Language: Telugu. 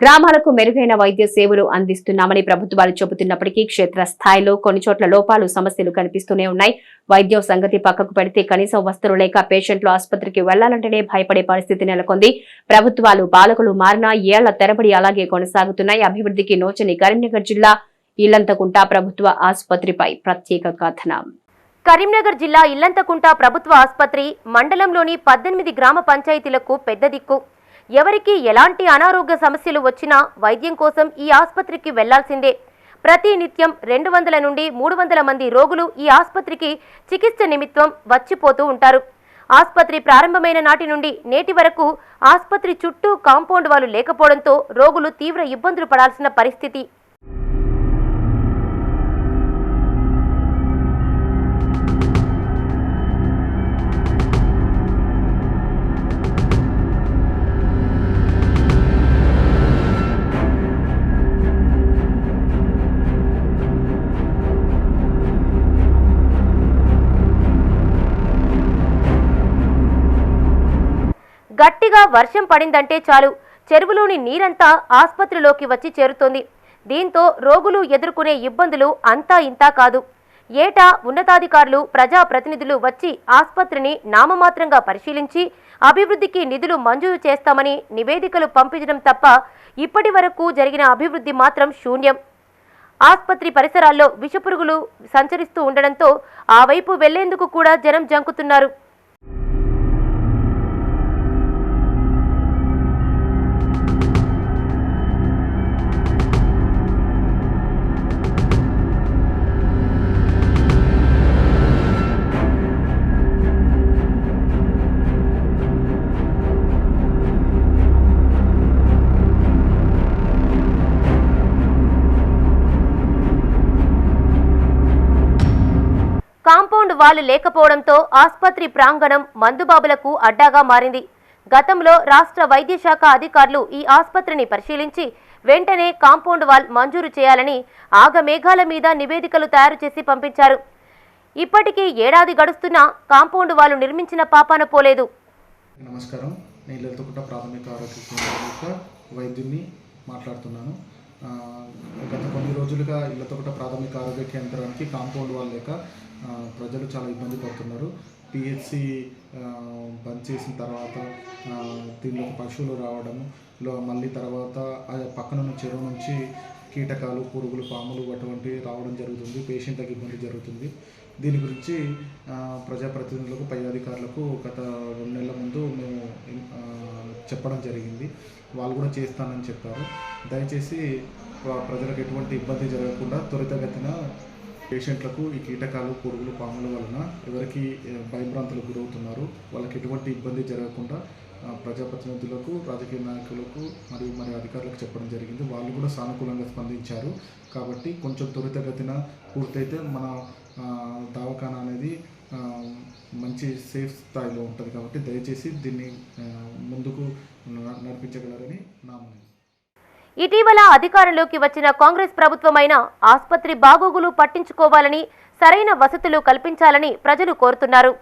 గ్రామాలకు మెరుగైన వైద్య సేవలు అందిస్తున్నామని ప్రభుత్వాలు చెబుతున్నప్పటికీ క్షేత్రస్థాయిలో కొన్ని చోట్ల లోపాలు సమస్యలు కనిపిస్తూనే ఉన్నాయి. వైద్యం సంగతి పక్కకు పెడితే కనీసం వస్తువులు లేక పేషెంట్లు ఆసుపత్రికి వెళ్ళాలంటేనే భయపడే పరిస్థితి నెలకొంది. ప్రభుత్వాలు పాలకులు మారినా ఏళ్ళ తెరబడి అలాగే కొనసాగుతున్నాయి. అభివృద్ధికి నోచని కరీంనగర్ జిల్లా ఇల్లంతకుంట ప్రభుత్వ ఆసుపత్రిపై ప్రత్యేక కథనం. కరీంనగర్ జిల్లా ఇల్లంతకుంట ప్రభుత్వ ఆసుపత్రి మండలంలోని పద్దెనిమిది గ్రామ పంచాయతీలకు పెద్ద దిక్కు. ఎవరికి ఎలాంటి అనారోగ్య సమస్యలు వచ్చినా వైద్యం కోసం ఈ ఆసుపత్రికి వెళ్ళాల్సిందే. ప్రతి నిత్యం రెండు వందల నుండి మూడు వందల మంది రోగులు ఈ ఆసుపత్రికి చికిత్స నిమిత్తం వచ్చిపోతూ ఉంటారు. ఆసుపత్రి ప్రారంభమైన నాటి నుండి నేటి వరకు ఆసుపత్రి చుట్టూ కాంపౌండ్ వాళ్ళు లేకపోవడంతో రోగులు తీవ్ర ఇబ్బందులు పడాల్సిన పరిస్థితి. గట్టిగా వర్షం పడిందంటే చాలు. చెరువులోని నీరంతా ఆసుపత్రిలోకి వచ్చి చేరుతోంది. దీంతో రోగులు ఎదుర్కొనే ఇబ్బందులు అంతా ఇంతా కాదు. ఏటా ఉన్నతాధికారులు ప్రజాప్రతినిధులు వచ్చి ఆసుపత్రిని నామమాత్రంగా పరిశీలించి అభివృద్ధికి నిధులు మంజూరు చేస్తామని నివేదికలు పంపించడం తప్ప ఇప్పటి వరకు జరిగిన అభివృద్ధి మాత్రం శూన్యం. ఆసుపత్రి పరిసరాల్లో విషపురుగులు సంచరిస్తూ ఉండడంతో ఆ వైపు వెళ్ళేందుకు కూడా జనం జంకుతున్నారు. కాంపౌండ్ లేకపోవడంతో ఆసుపత్రి ప్రాంగణం మందుబాబులకు అడ్డాగా మారింది. గతంలో రాష్ట్ర వైద్య శాఖ అధికారులు ఈ ఆసుపత్రిని పరిశీలించి వెంటనే కాంపౌండ్ వాల్ మంజూరు చేయాలని ఆగమేఘాల మీద నివేదికలు తయారు చేసి పంపించారు. ఇప్పటికీ ఏడాది గడుస్తున్నా కాంపౌండ్ వాల్ నిర్మించిన పాపాన పోలేదు. నమస్కారం. నేను లలితకుంట ప్రాథమిక ఆరోగ్య కేంద్రం యొక్క వైద్యుని మాట్లాడుతున్నాను కొన్ని రోజులుగా ప్రాథమిక ఆరోగ్య కేంద్రానికి కాంపౌండ్ వాళ్ళ లేక ప్రజలు చాలా ఇబ్బంది పడుతున్నారు. పిహెచ్సి బంద్ చేసిన తర్వాత దీనిలోకి పశువులు రావడము మళ్ళీ తర్వాత పక్కన ఉన్న చెరువు నుంచి కీటకాలు పురుగులు పాములు అటువంటి రావడం జరుగుతుంది పేషెంట్లకు ఇబ్బంది జరుగుతుంది. దీని గురించి ప్రజాప్రతినిధులకు పై అధికారులకు గత రెండు నెలల ముందు మేము చెప్పడం జరిగింది. వాళ్ళు కూడా చేస్తానని చెప్పారు. దయచేసి ప్రజలకు ఎటువంటి ఇబ్బంది జరగకుండా త్వరితగతిన పేషెంట్లకు ఈ కీటకాలు పురుగులు పాముల వలన ఎవరికి భయభ్రాంతులకు గురవుతున్నారు వాళ్ళకి ఎటువంటి ఇబ్బంది జరగకుండా ప్రజాప్రతినిధులకు రాజకీయ నాయకులకు మరియు మరి అధికారులకు చెప్పడం జరిగింది. వాళ్ళు కూడా సానుకూలంగా స్పందించారు. కాబట్టి కొంచెం త్వరితగతిన పూర్తయితే మన దవాఖానా అనేది మంచి సేఫ్ స్థాయిలో ఉంటుంది కాబట్టి దయచేసి దీన్ని ముందుకు న- నడిపించగలరని నా మనవి. ఇటీవల అధికారంలోకి వచ్చిన కాంగ్రెస్ ప్రభుత్వమైన ఆసుపత్రి బాగోగులు పట్టించుకోవాలని సరైన వసతులు కల్పించాలని ప్రజలు కోరుతున్నారు.